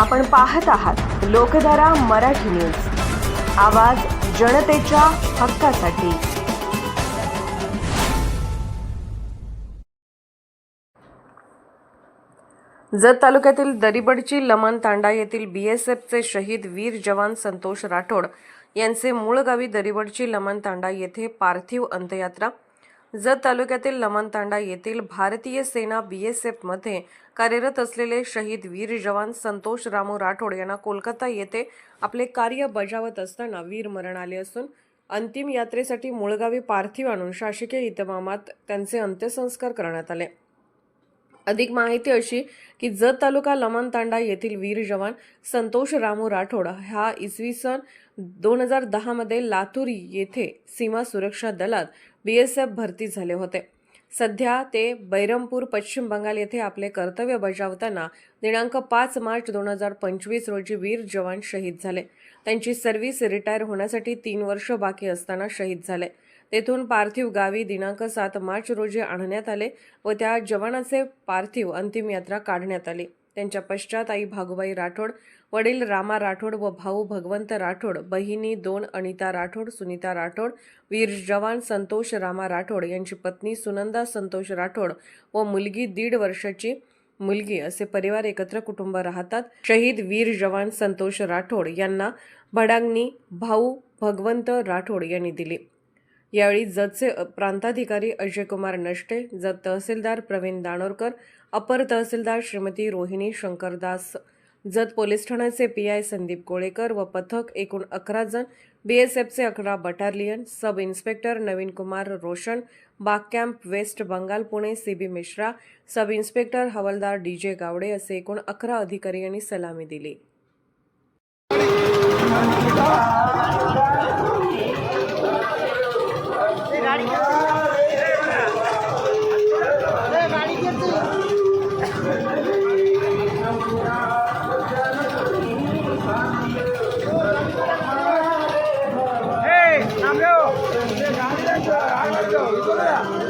आपण पाहत आहात लोकधारा मराठी न्यूज. आवाज जनतेच्या हक्कासाठी. जत तालुक्यातील दरिबडची लमन तांडा येथील बीएसएफचे शहीद वीर जवान संतोष राठोड यांचे मूळ गावी दरिबडची लमन तांडा येथे पार्थिव अंत्ययात्रा जत तालुक्यातील लमनतांडा येथील भारतीय सेना बी एस एफमध्ये कार्यरत असलेले शहीद वीर जवान संतोष रामू राठोड यांना कोलकाता येथे आपले कार्य बजावत असताना वीर मरण आले असून अंतिम यात्रेसाठी मुळगावी पार्थिव आणून शासकीय इतमामात त्यांचे अंत्यसंस्कार करण्यात आले. अधिक माहिती अशी की जत तालुका लमण तांडा येथील वीर जवान संतोष रामू राठोड हा इसवी सन दोन हजार दहामध्ये लातूर येथे सीमा सुरक्षा दलात बी एस एफ भरती झाले होते. सध्या ते बैरमपूर पश्चिम बंगाल येथे आपले कर्तव्य बजावताना दिनांक पाच मार्च दोन हजार पंचवीस रोजी वीर जवान शहीद झाले. त्यांची सर्व्हिस रिटायर होण्यासाठी तीन वर्ष बाकी असताना शहीद झाले. तेथून पार्थिव गावी दिनांक सात मार्च रोजी आणण्यात आले व त्या जवानाचे पार्थिव अंतिम यात्रा काढण्यात आली. त्यांच्या पश्चात आई भागुबाई राठोड वडील रामा राठोड व भाऊ भगवंत राठोड बहिणी दोन अनिता राठोड सुनीता राठोड वीर जवान संतोष रामा राठोड यांची पत्नी सुनंदा संतोष राठोड व मुलगी दीड वर्षाची मुलगी असे परिवार एकत्र कुटुंब राहतात. शहीद वीर जवान संतोष राठोड यांना भडांगणी भाऊ भगवंत राठोड यांनी दिली. यावेळी जतचे प्रांताधिकारी अजय कुमार नष्टे जत तहसीलदार प्रवीण दाणोरकर अपर तहसीलदार श्रीमती रोहिणी शंकरदास जत पोलीस ठाण्याचे पी आय संदीप कोळेकर व पथक एकूण अकरा जण बीएसएफचे अकरा battalion sub inspector Naveen Kumar Roshan Bagh camp West Bengal Pune C B Mishra sub inspector हवालदार डी जे गावडे असे एकूण अकरा अधिकारी यांनी सलामी दिली. 这样，你说对。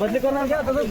बदली करणार घ्या तसं